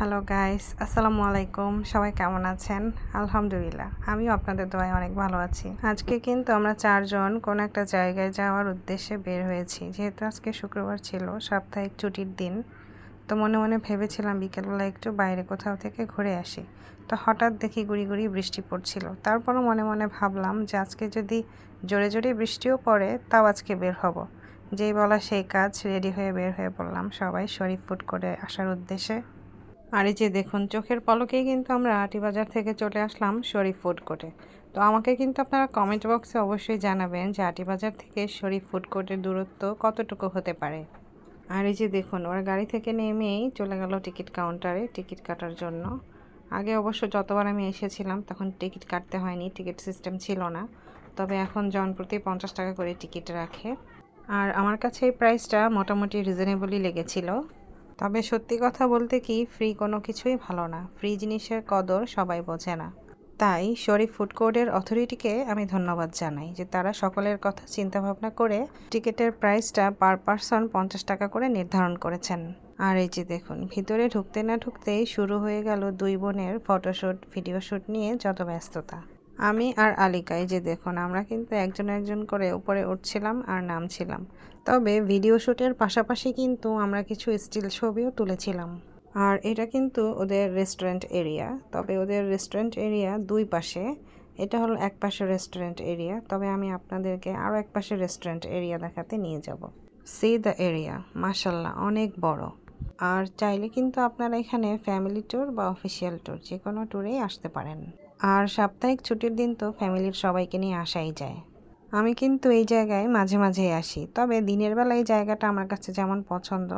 Hello guys আসসালামু আলাইকুম সবাই কেমন আছেন? আলহামদুলিল্লাহ। আমিও আপনাদের দোয়ায় অনেক ভালো আছি। আজকে কিন্তু আমরা চারজন কোনো একটা জায়গায় যাওয়ার উদ্দেশ্যে বের হয়েছি। যেহেতু আজকে শুক্রবার ছিল, সাপ্তাহিক ছুটির দিন, তো মনে মনে ভেবেছিলাম বিকেলবেলা একটু বাইরে কোথাও থেকে ঘুরে আসি। তো হঠাৎ দেখি গুড়ি গুড়ি বৃষ্টি পড়ছিল। তারপরও মনে মনে ভাবলাম যে আজকে যদি জোরে জোরে বৃষ্টিও পড়ে, তাও আজকে বের হব। যেই বলা সেই কাজ, রেডি হয়ে বের হয়ে পড়লাম সবাই শরীফ ফুট করে আসার উদ্দেশ্যে। আর এই যে দেখুন, চোখের পলকেই কিন্তু আমরা আটি বাজার থেকে চলে আসলাম শরীফ ফুড কোর্টে তো আমাকে কিন্তু আপনারা কমেন্ট বক্সে অবশ্যই জানাবেন যে আটি বাজার থেকে শরীফ ফুড কোর্টের দূরত্ব কতটুকু হতে পারে। আর এই যে দেখুন, ওরা গাড়ি থেকে নেমেই চলে গেল টিকিট কাউন্টারে টিকিট কাটার জন্য। আগে অবশ্য যতবার আমি এসেছিলাম তখন টিকিট কাটতে হয়নি, টিকিট সিস্টেম ছিল না। তবে এখন জন প্রতি পঞ্চাশ টাকা করে টিকিট রাখে। আর আমার কাছে এই প্রাইসটা মোটামুটি রিজনেবলই লেগেছিল। তবে সত্যি কথা বলতে কি ফ্রি কোনো কিছুই ভালো না। ফ্রি জিনিসের কদর সবাই বোঝে না। তাই শরীফ ফুড কোর্টের অথরিটিকে আমি ধন্যবাদ জানাই যে তারা সকলের কথা চিন্তা ভাবনা করে টিকিটের প্রাইসটা পার পারসন পঞ্চাশ টাকা করে নির্ধারণ করেছেন। আর এই যে দেখুন, ভিতরে ঢুকতে না ঢুকতেই শুরু হয়ে গেল দুই বোনের ফটোশ্যুট ভিডিও শ্যুট নিয়ে যত ব্যস্ততা। আমি আর আলিকা এই যে দেখুন, আমরা কিন্তু একজন একজন করে উপরে উঠছিলাম আর নামছিলাম। তবে ভিডিও শ্যুটের পাশাপাশি কিন্তু আমরা কিছু স্টিল ছবিও তুলেছিলাম। আর এটা কিন্তু ওদের রেস্টুরেন্ট এরিয়া। তবে ওদের রেস্টুরেন্ট এরিয়া দুই পাশে। এটা হলো এক পাশে রেস্টুরেন্ট এরিয়া। তবে আমি আপনাদেরকে আরও এক পাশে রেস্টুরেন্ট এরিয়া দেখাতে নিয়ে যাব। সি দ্য এরিয়া মাসাল্লাহ অনেক বড়। আর চাইলে কিন্তু আপনারা এখানে ফ্যামিলি ট্যুর বা অফিসিয়াল ট্যুর যে কোনো ট্যুরেই আসতে পারেন। আর সাপ্তাহিক ছুটির দিন তো ফ্যামিলির সবাইকে নিয়ে আসাই যায়। আমি কিন্তু এই জায়গায় মাঝে মাঝেই আসি, তবে দিনের বেলা এই জায়গাটা আমার কাছে যেমন পছন্দ,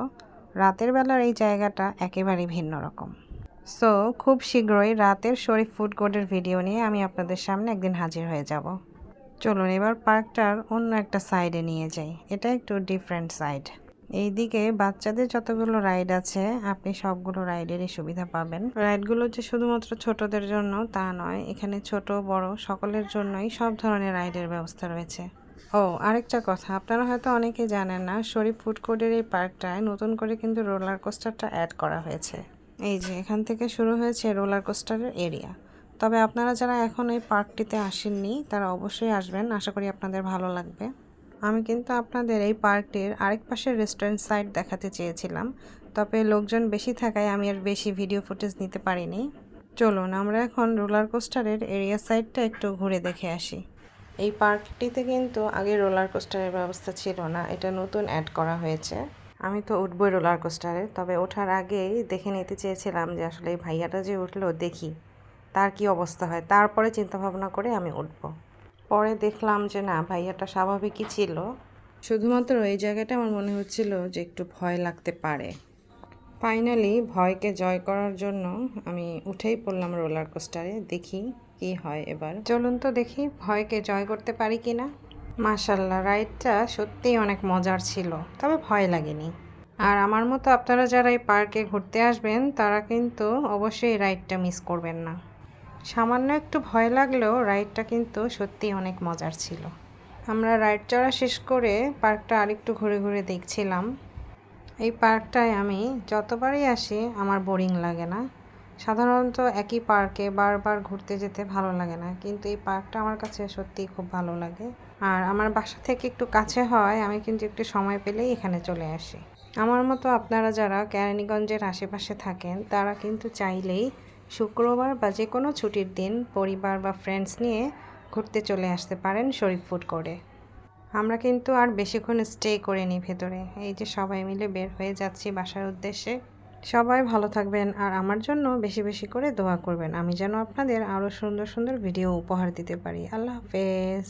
রাতের বেলার এই জায়গাটা একেবারেই ভিন্ন রকম। সো খুব শীঘ্রই রাতের শরীফ ফুড কোর্টের ভিডিও নিয়ে আমি আপনাদের সামনে একদিন হাজির হয়ে যাব। চলুন এবার পার্কটার অন্য একটা সাইডে নিয়ে যাই, এটা একটু ডিফারেন্ট সাইড এইদিকে বাচ্চাদের যতগুলো রাইড আছে, আপনি সবগুলো রাইডেরই সুবিধা পাবেন। রাইডগুলো যে শুধুমাত্র ছোটদের জন্য তা নয়, এখানে ছোট, বড় সকলের জন্যই সব ধরনের রাইডের ব্যবস্থা রয়েছে। ও, আরেকটা কথা, আপনারা হয়তো অনেকে জানেন না, শরীফ ফুড কোর্টের এই পার্কটায় নতুন করে কিন্তু রোলার কোস্টারটা অ্যাড করা হয়েছে। এই যে, এখান থেকে শুরু হয়েছে রোলার কোস্টারের এরিয়া। তবে আপনারা যারা এখন এই পার্কটিতে আসেননি, তারা অবশ্যই আসবেন, আশা করি আপনাদের ভালো লাগবে। আমি কিন্তু আপনাদের এই পার্কটির আরেক পাশের রেস্টুরেন্ট সাইড দেখাতে চেয়েছিলাম। তবে লোকজন বেশি থাকায় আমি আর বেশি ভিডিও ফুটেজ নিতে পারিনি। চলুন, আমরা এখন রোলার কোস্টারের এরিয়া সাইডটা একটু ঘুরে দেখে আসি। এই পার্কটিতে কিন্তু আগে রোলার কোস্টারের ব্যবস্থা ছিল না, এটা নতুন অ্যাড করা হয়েছে। আমি তো উঠবই রোলার কোস্টারে তবে ওঠার আগেই দেখে নিতে চেয়েছিলাম যে আসলে এই ভাইয়াটা যে উঠল, দেখি। তার কি অবস্থা হয়, তারপরে চিন্তা ভাবনা করে আমি উঠবো। পরে দেখলাম যে না ভাইয়াটা স্বাভাবিকই ছিল। শুধুমাত্র এই জায়গাটা আমার মনে হচ্ছিল যে একটু ভয় লাগতে পারে। ফাইনালি ভয়কে জয় করার জন্য আমি উঠেই পড়লাম রোলার কোস্টারে দেখি কি হয় এবার। চলুন তো দেখি ভয়কে জয় করতে পারি কি না। মাশাল্লাহ রাইডটা সত্যিই অনেক মজার ছিল, তবে ভয় লাগেনি। আর আমার মতো আপনারা যারা এই পার্কে ঘুরতে আসবেন, তারা কিন্তু অবশ্যই রাইডটা মিস করবেন না। সামান্য একটু ভয় লাগলেও রাইডটা কিন্তু সত্যি অনেক মজার ছিল। আমরা রাইড চড়া শেষ করে পার্কটা আরেকটু ঘুরে ঘুরে দেখছিলাম। এই পার্কটায় আমি যতবারই আসি আমার বোরিং লাগে না। সাধারণত একই পার্কে বারবার ঘুরতে যেতে ভালো লাগে না, কিন্তু এই পার্কটা আমার কাছে সত্যিই খুব ভালো লাগে। আর আমার বাসা থেকে একটু কাছে হয়, আমি কিন্তু একটু সময় পেলেই এখানে চলে আসি। আমার মতো আপনারা যারা কেরানীগঞ্জের আশেপাশে থাকেন, তারা কিন্তু চাইলেই শুক্রবার বা যে কোনো ছুটির দিন পরিবার বা ফ্রেন্ডস নিয়ে ঘুরতে চলে আসতে পারেন শরীফ ফুড করে। আমরা কিন্তু আর বেশিক্ষণ স্টে করে নিই ভেতরে। এই যে সবাই মিলে বের হয়ে যাচ্ছি বাসার উদ্দেশ্যে। সবাই ভালো থাকবেন আর আমার জন্য বেশি বেশি করে দোয়া করবেন। আমি যেন আপনাদের আরও সুন্দর সুন্দর ভিডিও উপহার দিতে পারি। আল্লাহ হাফেজ।